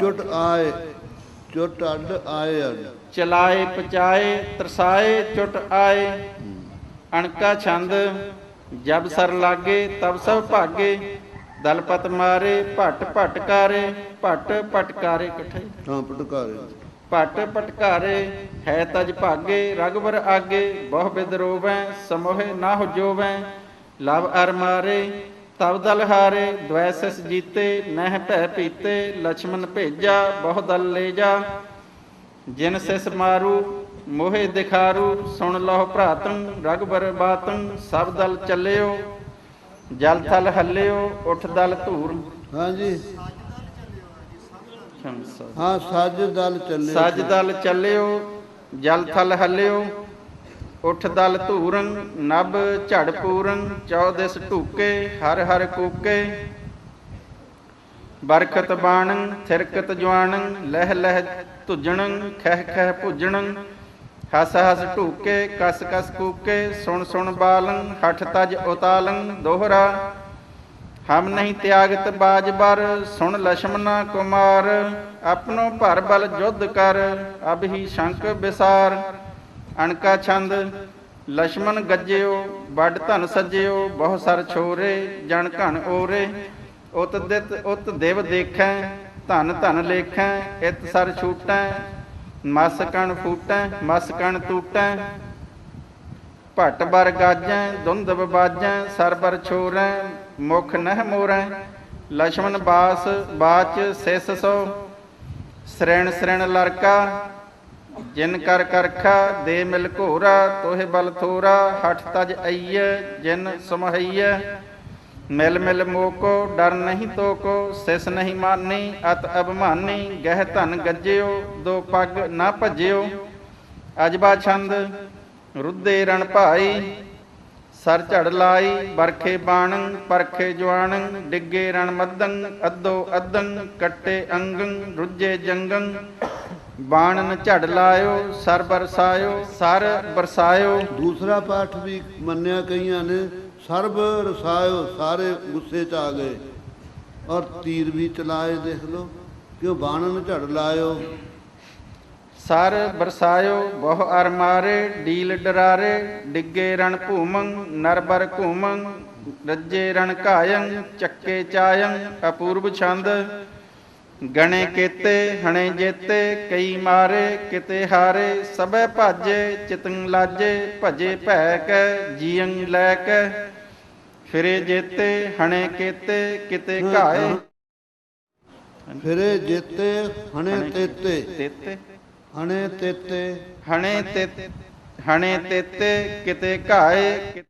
ਚੁੱਟ ਆਏ ਚੁੱਟ ਅੱਡ ਆਏ ਅੱਡ ਚਲਾਏ ਪਚਾਏ ਤਰਸਾਏ ਚੁੱਟ ਆਏ। ਅਣਕਾ ਛੰਦ ਜਬ ਸਰ ਲਾਗੇ ਤਬ ਸਭ ਭਾਗੇ। ਦਲਪਤ ਮਾਰੇ ਭਟ ਭਟਕਾਰੇ ਭਟ ਭਟਕਾਰੇ ਇਕੱਠੇ। ਤਾਂ ਪਟਕਾਰੇ ਭਟ ਭਟਕਾਰੇ ਹੈ ਤਜ ਭਾਗੇ ਰਗਵਰ ਆਗੇ। ਬਹੁ ਬਿਦ ਰੋਵੈ ਸਮੋਹਿ ਨਾ ਹੋ ਜੋਵੈ। ਲਵ ਅਰ ਮਾਰੇ ਤਬ ਦਲ ਹਾਰੇ ਦ્વੈਸਸ ਜੀਤੇ ਨਹਿ ਭੈ ਪੀਤੇ ਲక్ష్మణ ਭੇਜਾ ਬਹੁ ਦਲ ਲੈ ਜਾ। ਜਿਨ ਸਿਸ ਮਾਰੂ ਮੋਹਿ ਦਿਖਾਰੂ ਸੁਣ ਲਹੁ ਭਰਾਤੰ ਰਗਬਰ ਬਾਤੰ ਸਭ ਦਲ ਚੱਲਿਓ। ਜਲ ਥਲ ਹੱਲਿਓ ਉਠ ਦਲ ਧੂਰ। ਹਾਂਜੀ। ਹਾਂ ਸੱਜ ਦਲ ਚੱਲਿਓ। ਸੱਜ ਦਲ ਚੱਲਿਓ ਜਲ ਥਲ ਹੱਲਿਓ। ਉਠ ਦਲ ਧੂਰੰ, ਨਭ ਝੜ ਪੂਰੰ, ਚੌਦਿਸ ਢੂਕੇ, ਹਰ ਹਰ ਕੂਕੇ। ਬਰਖਤ ਬਾਣੰ, ਥਿਰਕਤ ਜਵਾਣੰ ਲਹਿ ਲਹਿ ਤੁਜਣੰ ਖਹਿ ਖਹਿ ਭੁਜਣੰ। ਹਸ ਹਸ ਢੂਕੇ, ਕਸ ਕਸ ਕੂਕੇ, ਸੁਣ ਸੁਣ ਬਾਲੰ, ਹਠ ਤਜ ਉਤਾਲੰ, ਦੋਹਰਾ। ਹਮ ਨਹੀਂ ਤਿਆਗਤ ਬਾਜਬਰ ਸੁਣ ਲਛਮਨਾ ਕੁਮਾਰ। ਆਪਣੋ ਭਰ ਬਲ ਜੁਧ ਕਰ, ਅਬ ਹੀ ਸ਼ੰਕ ਵਿਸਾਰ ਅਣਕਾ ਛੰਦ ਲਛਮਨ ਗੱਜਿਓ, ਵੱਡ ਧਨ ਸਜਿਓ, ਬਹੁ ਸਰ ਛੋਰੇ ਜਨ ਘਨ ਓਰੇ। ਉਤ ਦਿਤ ਉਤ ਦੇਵ ਦੇਖੈ, ਧਨ ਧਨ ਲੇਖੈ, ਇਤ ਸਰ ਛੂਟੈ, ਮਸ ਕਣ ਫੂਟੈ, ਮਸ ਕਣ ਟੂਟੈ ਭਟ ਬਰ ਗਾਜੈ ਦੁੰਦਬ ਬਾਜੈ ਸਰਬਰ ਛੋਰੈ, ਮੁਖ ਨਹਿ ਮੋਰੈ। ਲਛਮਨ ਬਾਸ, ਬਾਚ, ਸਿਸ ਸੋ। ਸ੍ਰੇਣ ਸ੍ਰੈਣ ਲਰਕਾ ਜਿਨ ਕਰ ਕਰਖਾ ਦੇ ਮਿਲ ਘੋਰਾ, ਤੋਹਿ ਬਲ ਥੋਰਾ, ਹਠ ਤਜ ਅਈਐ, ਜਿਨ ਸਮਹਈਐ। ਮਿਲ ਮਿਲ ਮੋਕੋ, ਡਰ ਨਹੀਂ ਤੋਕੋ, ਸਿਸ ਨਹੀਂ ਮਾਨੀ, ਅਤ ਅਭਮਾਨੀ, ਗਹਿ ਧਨ ਗੱਜਿਓ, ਦੋ ਪੱਗ ਨਾ ਭਜਿਓ। ਅਜਬਾ ਛੰਦ, ਰੁੱਦੇ ਰਣ ਭਾਈ, ਸਰ ਝੜ ਲਾਈ, ਬਰਖੇ ਬਾਣੰ, ਪਰਖੇ ਜਵਾਣੰ ਡਿੱਗੇ ਰਣ ਮੱਦੰ ਅੱਧੋ ਅੱਧੰ ਕੱਟੇ ਅੰਗੰ ਰੁੱਜੇ ਜੰਗੰ ਬਾਣਨ ਝੜ ਲਾਇਓ ਸਰ ਬਰਸਾਇਓ ਸਰ ਬਰਸਾਇਓ। ਦੂਸਰਾ ਪਾਠ ਵੀ ਮੰਨਿਆ ਕਈਆਂ ਨੇ ਸਰਬ ਰਸਾਇਓ ਸਾਰੇ ਗੁੱਸੇ ਚ ਆ ਗਏ। ਔਰ ਤੀਰ ਵੀ ਚਲਾਏ ਦੇਖ ਲਓ ਕਿਉਂ ਬਾਣਨ ਝੜ ਲਾਇਓ? ਸਰ ਬਰਸਾਇਓ ਬਹੁ ਅਰ ਮਾਰੇ ਡੀਲ ਡਰਾਰੇ ਡਿੱਗੇ ਰਣ ਭੂਮੰ ਨਰਬਰ ਘੂਮੰ ਰੱਜੇ ਰਣ ਕਾਯੰ ਚੱਕੇ ਚਾਯੰ ਅਪੂਰਬ ਛੰਦ। ਗਣੇ ਕੀਤੇ ਹਣੇ ਜੇਤੇ ਕਈ ਮਾਰੇ ਕਿਤੇ ਹਾਰੇ ਸਭੈ ਭਾਜੇ ਚਿਤੰ ਲਾਜੇ ਭਜੇ ਭੈ ਕੈ ਜੀਅੰ ਲੈ ਕੈ। ਫਿਰੇ ਜੇਤੇ ਹਣੇ ਕੀਤੇ ਕਿਤੇ ਘਾਏ। ਫਿਰੇ ਜੇਤੇ ਹਣੇ ਤੇਤੇ। ਤੇਤੇ ਹਣੇ ਤੇਤੇ। ਹਣੇ ਤੇ ਹਣੇ ਤੇਤੇ ਕਿਤੇ ਘਾਏ।